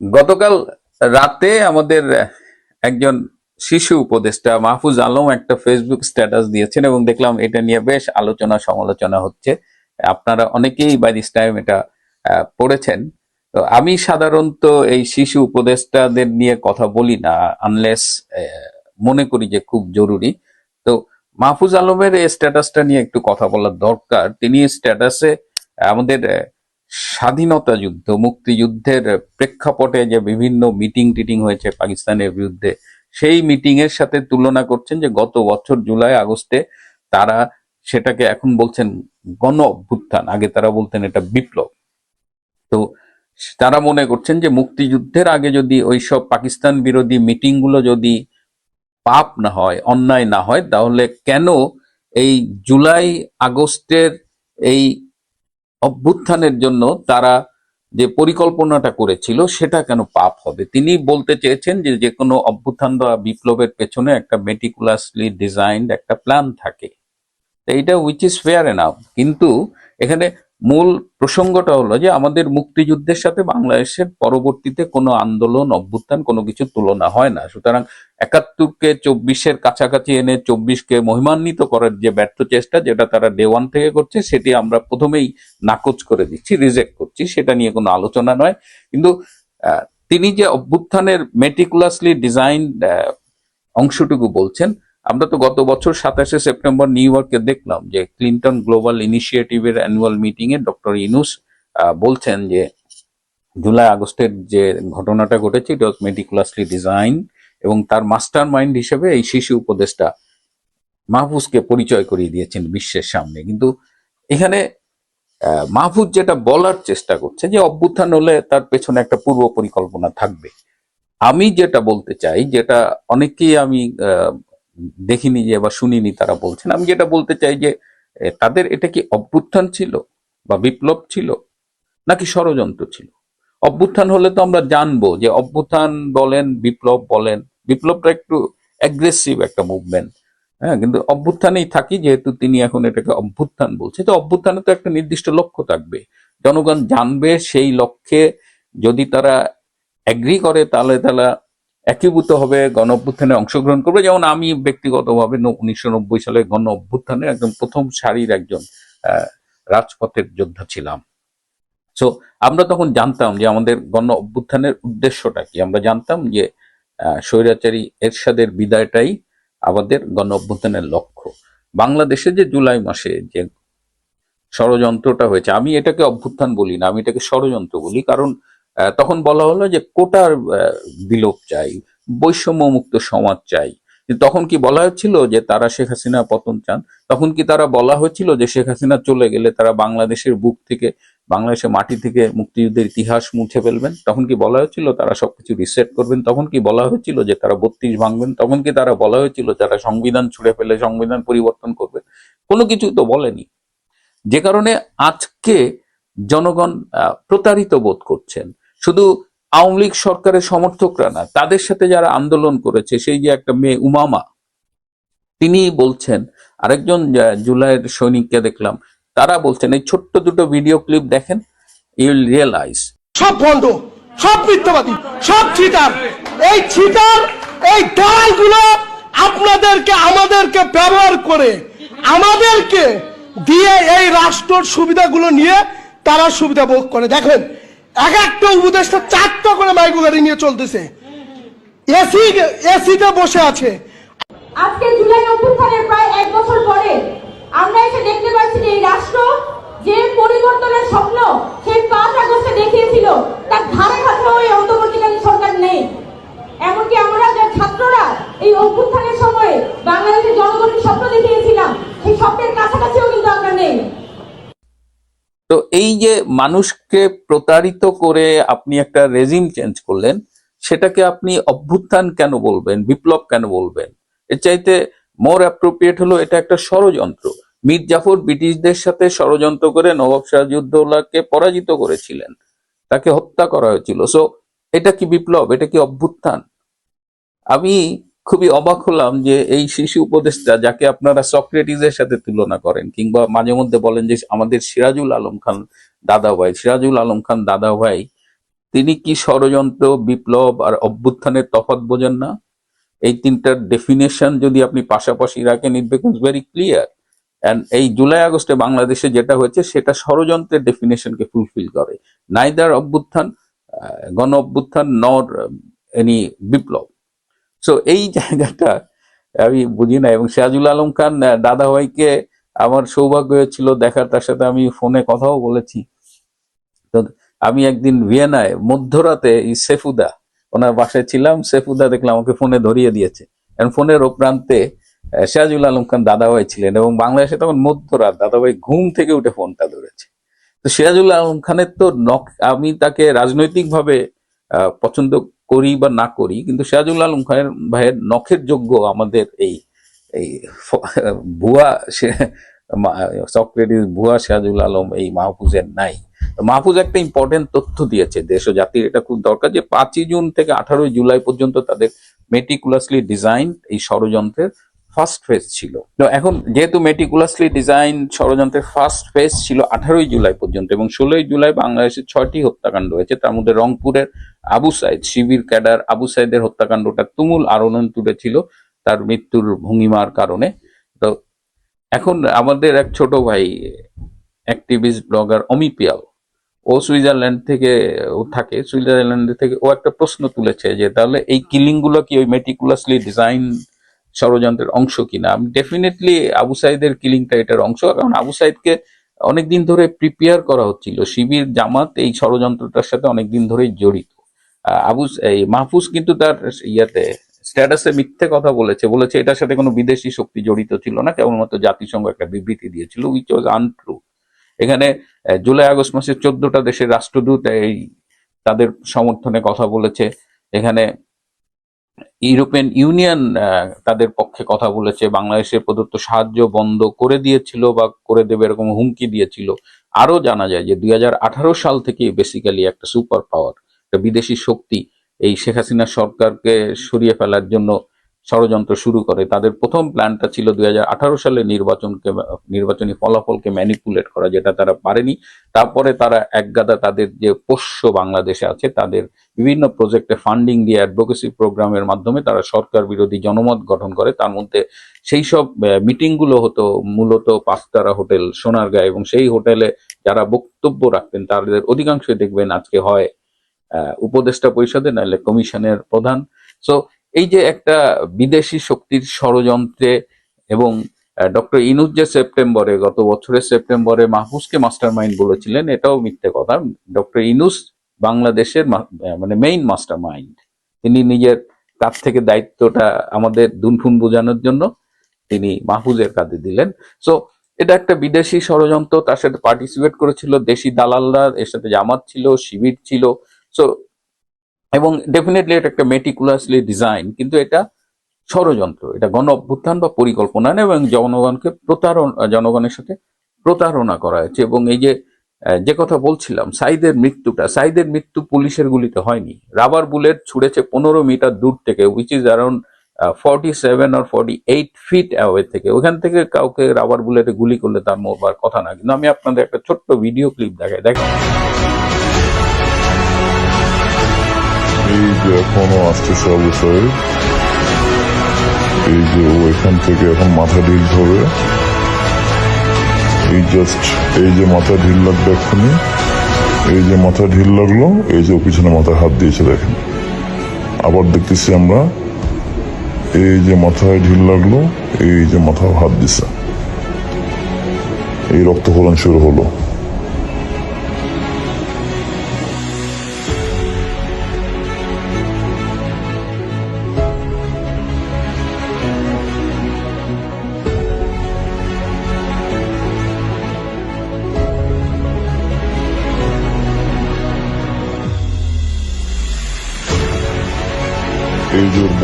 গতকাল রাতে আমাদের একজন শিশু উপদেষ্টা মাহফুজ আলম একটা ফেসবুক স্ট্যাটাস দিয়েছেন এবং দেখলাম এটা নিয়ে বেশ আলোচনা সমালোচনা হচ্ছে। আপনারা অনেকেই বাই দিস টাইম এটা পড়েছেন। তো আমি সাধারণত এই শিশু উপদেষ্টাদের নিয়ে কথা বলি না আনলেস মনে করি যে খুব জরুরি। তো মাহফুজ আলমের এই স্ট্যাটাসটা নিয়ে একটু কথা বলার দরকার। তিনি স্ট্যাটাসে আমাদের স্বাধীনতা যুদ্ধ, মুক্তিযুদ্ধের প্রেক্ষাপটে যে বিভিন্ন মিটিং টিটিং হয়েছে পাকিস্তানের বিরুদ্ধে, সেই মিটিং এর সাথে তুলনা করছেন যে গত বছর জুলাই, আগস্টে তারা সেটাকে এখন বলছেন গণ অভ্যুত্থান। আগে তারা বলতেন এটা বিপ্লব। তো তারা মনে করছেন যে মুক্তিযুদ্ধের আগে যদি ওইসব পাকিস্তান বিরোধী মিটিংগুলো যদি পাপ না হয়, অন্যায় না হয়, তাহলে কেন এই জুলাই, আগস্টের এই অভ্যুত্থানের জন্য তারা যে পরিকল্পনাটা করেছিল, সেটা কেন পাপ হবে? তিনি বলতে চেয়েছেন যে যে কোনো অভ্যুত্থান বা বিপ্লবের পেছনে একটা মেটিকুলাসলি ডিজাইন একটা প্ল্যান থাকে। এইটা উইচ ইজ ফেয়ার এনাফ কিন্তু এখানে মূল প্রসঙ্গটা হলো যে আমাদের মুক্তিযুদ্ধের সাথে বাংলাদেশের পরবর্তীতে কোনো আন্দোলন, অভ্যুত্থান কোনো কিছু তুলনা হয় না। সুতরাং একাত্তরকে চব্বিশের কাছাকাছি এনে চব্বিশকে মহিমান্বিত করার যে ব্যর্থ চেষ্টা যেটা তারা ডে ওয়ান থেকে করছে, সেটি আমরা প্রথমেই নাকচ করে দিচ্ছি রিজেক্ট করছি, সেটা নিয়ে কোনো আলোচনা নয়। কিন্তু তিনি যে অভ্যুত্থানের মেটিকুলাসলি ডিজাইন অংশটুকু বলছেন আমরা তো গত বছর সাতাশে সেপ্টেম্বর নিউ ইয়র্কে দেখলাম যে ক্লিন্টন গ্লোবাল ইনিশিয়েটিভের অ্যানুয়াল মিটিং এ ডক্টর ইনুস বলছেন যে জুলাই আগস্টের যে ঘটনাটা ঘটেছে ইট ওয়াজ মেটিকুলাসলি ডিজাইন এবং তার মাস্টার মাইন্ড হিসেবে এই শিশু উপদেষ্টা মাহফুজকে পরিচয় করিয়ে দিয়েছেন বিশ্বের সামনে। কিন্তু এখানে মাহফুজ যেটা বলার চেষ্টা করছে যে অভ্যুত্থান হলে তার পেছনে একটা পূর্ব পরিকল্পনা থাকবে। আমি যেটা বলতে চাই, যেটা অনেকেই আমি দেখিনি যে বা শুনিনি তারা বলছেন। আমি যেটা বলতে চাই যে তাদের এটা কি অভ্যুত্থান ছিল বা বিপ্লব ছিল নাকি ষড়যন্ত্র ছিল? অভ্যুত্থান হলে তো আমরা জানব যে অভ্যুত্থান বলেন, বিপ্লব বলেন, বিপ্লবটা একটু অ্যাগ্রেসিভ একটা মুভমেন্ট হ্যাঁ কিন্তু অভ্যুত্থানেই থাকি যেহেতু তিনি এখন এটাকে অভ্যুত্থান বলছে। তো অভ্যুত্থানে তো একটা নির্দিষ্ট লক্ষ্য থাকবে। জনগণ জানবে সেই লক্ষ্যে যদি তারা অ্যাগ্রি করে তাহলে তারা একীভূত হবে গণ অভ্যুত্থানে অংশগ্রহণ করবে। যেমন আমি ব্যক্তিগতভাবে উনিশশো নব্বই সালে গণ অভ্যুত্থানে একদম প্রথম সারির একজন রাজপথের যোদ্ধা ছিলাম। সো আমরা তখন জানতাম যে আমাদের গণ অভ্যুত্থানের উদ্দেশ্যটা কি। আমরা জানতাম যে স্বৈরাচারী এরশাদের বিদায়টাই আমাদের গণ অভ্যুত্থানের লক্ষ্য। বাংলাদেশে যে জুলাই মাসে যে ষড়যন্ত্রটা হয়েছে, আমি এটাকে অভ্যুত্থান বলি না, আমি এটাকে ষড়যন্ত্র বলি। কারণ তখন বলা হলো যে কোটার বিলোপ চাই বৈষম্য মুক্ত সমাজ চাই। তখন কি বলা হয়েছিল যে তারা শেখ হাসিনা পতন চান? তখন কি তারা বলা হয়েছিল যে শেখ হাসিনা চলে গেলে তারা বাংলাদেশের বুক থেকে, বাংলাদেশের মাটি থেকে মুক্তিযুদ্ধের ইতিহাস মুছে ফেলবেন? তখন কি বলা হয়েছিল তারা সবকিছু রিসেট করবেন? তখন কি বলা হয়েছিল যে তারা বত্রিশ ভাঙবেন? তখন কি তারা বলা হয়েছিল যারা সংবিধান ছুড়ে ফেলে, সংবিধান পরিবর্তন করবেন? কোনো কিছু তো বলেনি। যে কারণে আজকে জনগণ প্রতারিত বোধ করছেন। শুধু আওয়ামী লীগ সরকারের সমর্থকরা না, তাদের সাথে যারা আন্দোলন করেছে, সেই যে একটা মেয়ে উমামা, তিনি বলছেন, আরেকজন জুলাইয়ের সৈনিককে দেখলাম, তারা বলছেন, এই ছোট্ট দুটো ভিডিও ক্লিপ দেখেন, ইউ রিয়েলাইজ। সব ভণ্ড সব মিথ্যাবাদী, সব চিটার এই চিটার এই দালালগুলো আপনাদেরকে, আমাদেরকে ব্যবহার করে, আমাদেরকে দিয়ে এই রাষ্ট্রের সুবিধাগুলো নিয়ে তারা সুবিধা ভোগ করে। দেখেন এক একটা উপদেশটা চারটা করে মাইকো গাড়ি নিয়ে চলতেছে। এসি এসিতে বসে আছে। আজকে জুলাই অভ্যুত্থানের প্রায় এক বছর পরে আমরা এসে দেখতে পাচ্ছি যে এই রাষ্ট্র যে পরিবর্তনের স্বপ্ন সেই পাঁচ আগস্টে দেখিয়েছিল তার ধারে কাছেও এই অন্তর্বর্তীকালীন সরকার নেই এমনকি আমরা যে ছাত্ররা এই অভ্যুত্থানের সময়ে বাংলাদেশের জনগণের স্বপ্ন দেখিয়েছিলাম সেই স্বপ্নের কাছাকাছিও কিন্তু আমরা নেই তো এই যে মানুষকে প্রতারিত করে আপনি একটা রেজিম চেঞ্জ করলেন, সেটাকে আপনি অভ্যুত্থান কেন বলবেন, বিপ্লব কেন বলবেন? এর চাইতে মোর অ্যাপ্রোপ্রিয়েট হলো এটা একটা ষড়যন্ত্র। মীর জাফর ব্রিটিশদের সাথে ষড়যন্ত্র করে নবাব সিরাজউদ্দৌলাকে পরাজিত করেছিলেন। তাকে হত্যা করা হয়েছিল। সো এটা কি বিপ্লব? এটা কি অভ্যুত্থান? আমি খুবই অবাক হলাম যে এই শিশু উপদেষ্টা যাকে আপনারা সক্রেটিসের সাথে তুলনা করেন কিংবা মাঝে মধ্যে বলেন যে আমাদের সিরাজুল আলম খান দাদা ভাই, সিরাজুল আলম খান দাদা ভাই, তিনি কি ষড়যন্ত্র, বিপ্লব আর অভ্যুত্থানের তফাৎ বোঝেন না? এই তিনটার ডেফিনেশন যদি আপনি পাশাপাশি রাখেন it becomes very clear and এই জুলাই আগস্টে বাংলাদেশে যেটা হয়েছে, সেটা ষড়যন্ত্রের ডেফিনেশনকে ফুলফিল করে। নাইদার অভ্যুত্থান গণ অভ্যুত্থান, নর এনি বিপ্লব। সো এই জায়গাটা আমি বুঝি না এবং সিরাজুল আলম খান দাদাভাইকে আমার সৌভাগ্য হয়েছিল দেখার, তার সাথে আমি ফোনে কথাও বলেছি। তো আমি একদিন ভিয়েনায় মধ্যরাতে এই সেফুদা, ওনার বাসায় ছিলাম, সেফুদা দেখলাম আমাকে ফোনে ধরিয়ে দিয়েছে। এবং ফোনের ও প্রান্তে সিরাজুল আলম খান দাদাভাই ছিলেন এবং বাংলাদেশে তখন মধ্যরাত, দাদাভাই ঘুম থেকে উঠে ফোনটা ধরেছে। তো সিরাজুল আলম খানের তো নখ আমি তাকে রাজনৈতিকভাবে পছন্দ করি বা না করি, কিন্তু সিরাজুল আলম খানের ভাইয়ের নখের যোগ্য আমাদের এই এই ভুয়া সক্রেটিস ভুয়া সিরাজুল আলম এই মাহফুজের নাই। মাহফুজ একটা ইম্পর্টেন্ট তথ্য দিয়েছে দেশ ও জাতির, এটা খুব দরকার যে পাঁচই জুন থেকে আঠারোই জুলাই পর্যন্ত তাদের মেটিকুলাসলি ডিজাইন এই ষড়যন্ত্রের ফার্স্ট ফেজ ছিল। এখন যেহেতু মেটিকুলাসলি ডিজাইন ষড়যন্ত্রের ফার্স্ট ফেজ ছিল আঠারোই জুলাই পর্যন্ত এবং ষোলোই জুলাই বাংলাদেশের ছয়টি হত্যাকাণ্ড হয়েছে, তার মধ্যে রংপুরের আবু সাইদ, শিবির ক্যাডার আবু সাইদের হত্যাকাণ্ডটা তুমুল আলোড়ন তুলেছিল তার মৃত্যুর ভঙ্গিমার কারণে। তো এখন আমাদের এক ছোট ভাই অ্যাক্টিভিস্ট ব্লগার অমিপিয়াল ও সুইজারল্যান্ড থেকে ও থাকে, সুইজারল্যান্ড থেকে ও একটা প্রশ্ন তুলেছে যে তাহলে এই কিলিংগুলো কি ওই মেটিকুলাসলি ডিজাইন ষড়যন্ত্রের অংশ কিনা? আমি ডেফিনেটলি আবু সাইদের কিলিংটা এটার অংশ, কারণ আবু সাইদকে অনেকদিন ধরে প্রিপেয়ার করা হচ্ছিল। শিবির, জামাত এই ষড়যন্ত্রটার সাথে অনেকদিন ধরেই জড়িত। আহ, আবু এই মাহফুজ কিন্তু তার ইয়াতে স্ট্যাটাসে মিথ্যে কথা বলেছে। বলেছে এটার সাথে কোনো বিদেশি শক্তি জড়িত ছিল না কেবলমাত্র জাতিসংঘ একটা বিবৃতি দিয়েছিল উইচ ওয়াজ আনট্রু এখানে জুলাই আগস্ট মাসে চোদ্দটা দেশের রাষ্ট্রদূত এই তাদের সমর্থনে কথা বলেছে। এখানে ইউরোপিয়ান ইউনিয়ন তাদের পক্ষে কথা বলেছে। বাংলাদেশের প্রদত্ত সাহায্য বন্ধ করে দিয়েছিল বা করে দেবে এরকম হুমকি দিয়েছিল। আরও জানা যায় যে দুই হাজার আঠারো সাল থেকে বেসিক্যালি একটা সুপার পাওয়ার বিদেশি শক্তি এই শেখ হাসিনা সরকারকে সরিয়ে ফেলার জন্য ষড়যন্ত্র শুরু করে। তাদের প্রথম প্ল্যানটা ছিল দুই হাজার আঠারো সালে নির্বাচনকে, নির্বাচনী ফলাফলকে ম্যানিপুলেট করা, যেটা তারা পারেনি। তারপরে তারা একগাদা তাদের যে পোষ্য বাংলাদেশে আছে, তাদের বিভিন্ন প্রজেক্টে ফান্ডিং দিয়ে অ্যাডভোকেসি প্রোগ্রামের মাধ্যমে তারা সরকার বিরোধী জনমত গঠন করে। তার মধ্যে সেই সব মিটিংগুলো হতো মূলত পাঁচতারা হোটেল, সোনারগাঁ, এবং সেই হোটেলে যারা বক্তব্য রাখতেন, তাদের অধিকাংশই দেখবেন আজকে হয় উপদেষ্টা পরিষদে, নাহলে কমিশনের প্রধান। সো এই যে একটা বিদেশি শক্তির ষড়যন্ত্রে এবং ডক্টর ইনুজ যে সেপ্টেম্বরে, গত বছরের সেপ্টেম্বরে মাহফুজকে মাস্টার মাইন্ড বলেছিলেন, এটাও মিথ্যে কথা। ডক্টর ইনুস বাংলাদেশের মানে মেইন মাস্টার মাইন্ড তিনি নিজের কাছ থেকে দায়িত্বটা আমাদের দুনফুন বোঝানোর জন্য তিনি মাহফুজের কাঁধে দিলেন। সো এটা একটা বিদেশি ষড়যন্ত্র, তার সাথে পার্টিসিপেট করেছিল দেশি দালালরা, এর সাথে জামাত ছিল, শিবির ছিল সো এবং ডেফিনেটলি এটা একটা মেটিকুলাসলি ডিজাইন কিন্তু এটা ষড়যন্ত্র, এটা গণ অভ্যুত্থান বা পরিকল্পনা এবং জনগণকে প্রতারণা, জনগণের সাথে প্রতারণা করা হয়েছে। এবং এই যে যে কথা বলছিলাম, সাইদের মৃত্যুটা, সাইদের মৃত্যু পুলিশের গুলিতে হয়নি। রাবার বুলেট ছুড়েছে পনেরো মিটার দূর থেকে which is around forty seven R forty eight feet away থেকে। ওখান থেকে কাউকে রাবার বুলেটে গুলি করলে তার মরবার কথা না। কিন্তু আমি আপনাদের একটা ছোট্ট ভিডিও ক্লিপ দেখাই। দেখেন। এই যে এখনও আসতেছে অবশ্যই। এই যে ও এখান থেকে এখন মাথা ঢিল ধরে, এই জাস্ট এই যে মাথা ঢিল লাগবে এক্ষুনি, এই যে মাথা ঢিল লাগল, এই যে পিছনে মাথায় হাত দিয়েছে দেখেন। আবার দেখতেছি আমরা, এই যে মাথায় ঢিল লাগল, এই যে মাথায় হাত দিছে। এই রক্তক্ষরণ শুরু হলো।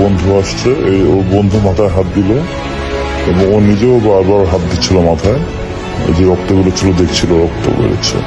বন্ধু আসছে, এই ও বন্ধু মাথায় হাত দিল এবং ও নিজেও বারবার হাত দিচ্ছিল মাথায়। যে রক্ত বেরোচ্ছিল দেখছিল, রক্ত বেড়েছে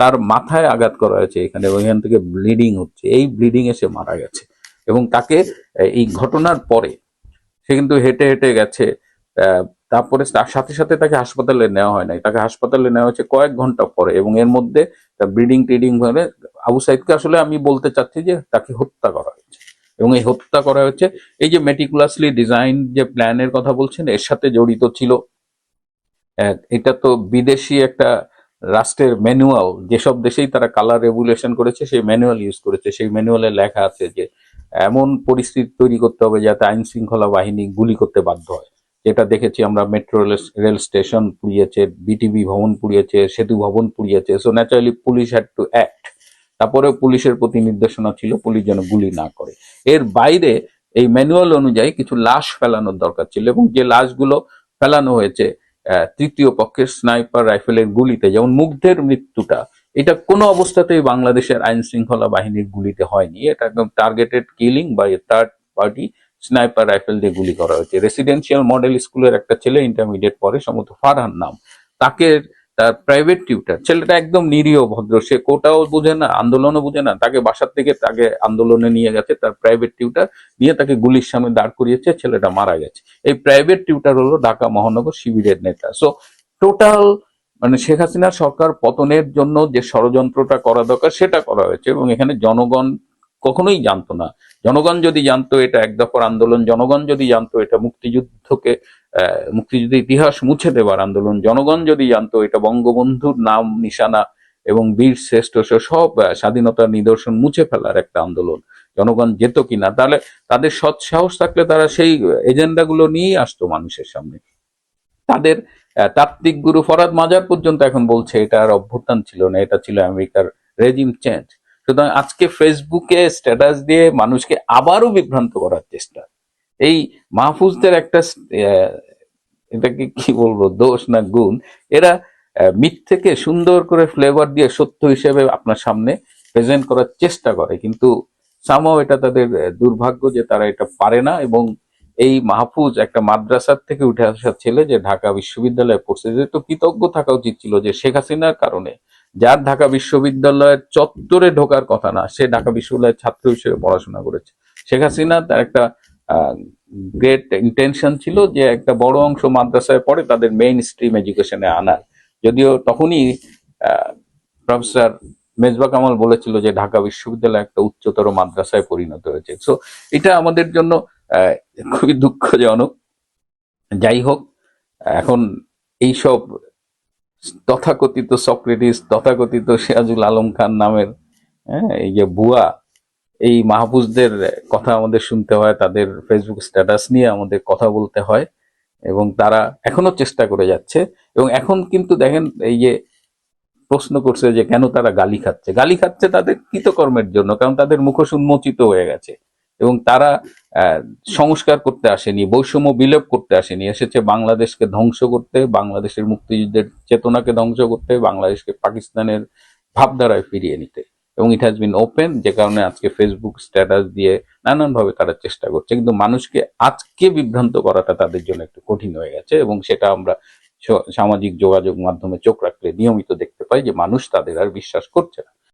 তার মাথায় আঘাত করা হয়েছে এখানে ওইখান থেকে ব্লিডিং হচ্ছে। এই ব্লিডিং এ সে মারা গেছে এবং তাকে এই ঘটনার পরে সে কিন্তু হেঁটে হেঁটে গেছে। তারপরে তার সাথে সাথে তাকে হাসপাতালে নেওয়া হয় নাই। তাকে হাসপাতালে নেওয়া হয়েছে কয়েক ঘণ্টা পরে এবং এর মধ্যে ব্লিডিং টিডিং হলে আবু সাইদকে আসলে আমি বলতে চাচ্ছি যে তাকে হত্যা করা হয়েছে। এবং এই হত্যা করা হয়েছে, এই যে মেটিকুলাসলি ডিজাইন যে প্ল্যানের কথা বলছেন, এর সাথে জড়িত ছিল। এটা তো বিদেশি একটা রাষ্ট্রের ম্যানুয়াল যেসব দেশেই তারা কালার রেগুলেশন করেছে, সেই ম্যানুয়াল ইউজ করেছে। সেই ম্যানুয়ালে লেখা আছে যে, এমন পরিস্থিতি তৈরি করতে হবে যাতে আইন শৃঙ্খলা বাহিনী গুলি করতে বাধ্য হয়। যেটা দেখেছি আমরা মেট্রো রেল স্টেশন পুড়িয়েছে বিটিভি ভবন পুড়িয়েছে, সেতু ভবন পুড়িয়েছে। So naturally police had to act তারপরে পুলিশের প্রতি নির্দেশনা ছিল, পুলিশ যেন গুলি না করে। এর বাইরে এই ম্যানুয়াল অনুযায়ী কিছু লাশ ফেলানোর দরকার ছিল এবং যে লাশগুলো ফেলানো হয়েছে তৃতীয় পক্ষের স্নাইপার রাইফেলের গুলিতে, যেমন মুগ্ধের মৃত্যুটা, এটা কোনো অবস্থাতেই বাংলাদেশের আইন শৃঙ্খলা বাহিনীর গুলিতে হয়নি। এটা একদম টার্গেটেড কিলিং বা থার্ড পার্টি স্নাইপার রাইফেল দিয়ে গুলি করা হয়েছে। রেসিডেন্সিয়াল মডেল স্কুলের একটা ছেলে ইন্টারমিডিয়েট পরে সম্ভবত ফারহান নাম। তাকে তার প্রাইভেট টিউটার ছেলেটা একদম নিরীহ ভদ্র, সে কোটাও বুঝে না, আন্দোলনও বুঝে না, তাকে বাসার থেকে তাকে আন্দোলনে নিয়ে গেছে, তার প্রাইভেট টিউটার নিয়ে তাকে গুলির সামনে দাঁড় করিয়েছে, ছেলেটা মারা গেছে। এই প্রাইভেট টিউটার হলো ঢাকা মহানগর শিবিরের নেতা। সো টোটাল মানে শেখ হাসিনার সরকার পতনের জন্য যে ষড়যন্ত্রটা করা দরকার, সেটা করা হয়েছে এবং এখানে জনগণ কখনোই জানতো না। জনগণ যদি জানতো এটা এক দফার আন্দোলন, জনগণ যদি জানতো এটা মুক্তিযুদ্ধকে আহ, মুক্তিযুদ্ধের ইতিহাস মুছে দেওয়ার আন্দোলন। জনগণ যদি জানতো এটা বঙ্গবন্ধুর নাম নিশানা এবং বীর শ্রেষ্ঠ সব স্বাধীনতার নিদর্শন মুছে ফেলার একটা আন্দোলন। জনগণ যেত কিনা তাহলে তাদের সৎ সাহস থাকলে তারা সেই এজেন্ডাগুলো নিয়েই আসতো মানুষের সামনে। তাদের তাত্ত্বিক গুরু ফরাদ মাজার পর্যন্ত এখন বলছে এটা আর অভ্যুত্থান ছিল না এটা ছিল আমেরিকার রেজিম চেঞ্জ। সুতরাং আজকে ফেসবুকে স্ট্যাটাস দিয়ে মানুষকে আবারও বিভ্রান্ত করার চেষ্টা। এই মাহফুজদের একটা এটাকে কি বলব দোষ না গুণ এরা আহ, মিথ থেকে সুন্দর করে ফ্লেভার দিয়ে সত্য হিসেবে আপনার সামনে প্রেজেন্ট করার চেষ্টা করে। কিন্তু সামাও এটা তাদের দুর্ভাগ্য যে তারা এটা পারে না এবং এই মাহফুজ একটা মাদ্রাসার থেকে উঠে আসা ছেলে যে ঢাকা বিশ্ববিদ্যালয়ে পড়ছে যে তো কৃতজ্ঞ থাকা উচিত ছিল যে শেখ হাসিনার কারণে। যার ঢাকা বিশ্ববিদ্যালয়ের চত্বরে ঢোকার কথা না সে ঢাকা বিশ্ববিদ্যালয়ের ছাত্র হিসেবে পড়াশোনা করেছে। শেখ হাসিনা তার একটা গ্রেট ইন্টেনশন ছিল যে একটা বড় অংশ মাদ্রাসায় পড়ে তাদের মেইন স্ট্রিম এডুকেশনে আনার। যদিও তখনই প্রফেসর মেজবা কামাল বলেছিল যে ঢাকা বিশ্ববিদ্যালয় একটা উচ্চতর মাদ্রাসায় পরিণত হয়েছে। সো এটা আমাদের জন্য খুবই দুঃখজনক। যাই হোক এখন এইসব তথাকথিত সক্রেটিস তথাকথিত সিরাজুল আলম খান নামের হ্যাঁ, এই যে বুয়া এই মাহফুজদের কথা আমাদের শুনতে হয়, তাদের ফেসবুক স্ট্যাটাস নিয়ে আমাদের কথা বলতে হয় এবং তারা এখনও চেষ্টা করে যাচ্ছে এবং এখন কিন্তু দেখেন এই যে প্রশ্ন করছে যে কেন তারা গালি খাচ্ছে। গালি খাচ্ছে তাদের কৃতকর্মের জন্য কারণ তাদের মুখোশ উন্মোচিত হয়ে গেছে এবং তারা সংস্কার করতে আসেনি, বৈষম্য বিলোপ করতে আসেনি। এসেছে বাংলাদেশকে ধ্বংস করতে, বাংলাদেশের মুক্তিযুদ্ধের চেতনাকে ধ্বংস করতে, বাংলাদেশকে পাকিস্তানের ভাবধারায় ফিরিয়ে নিতে। এবং ইট হ্যাজ বিন ওপেন যে কারণে আজকে ফেসবুক স্ট্যাটাস দিয়ে নানানভাবে তারা চেষ্টা করছে। কিন্তু মানুষকে আজকে বিভ্রান্ত করাটা তাদের জন্য একটু কঠিন হয়ে গেছে এবং সেটা আমরা সামাজিক যোগাযোগ মাধ্যমে চোখ রাখলে নিয়মিত দেখতে পাই যে মানুষ তাদের আর বিশ্বাস করছে না।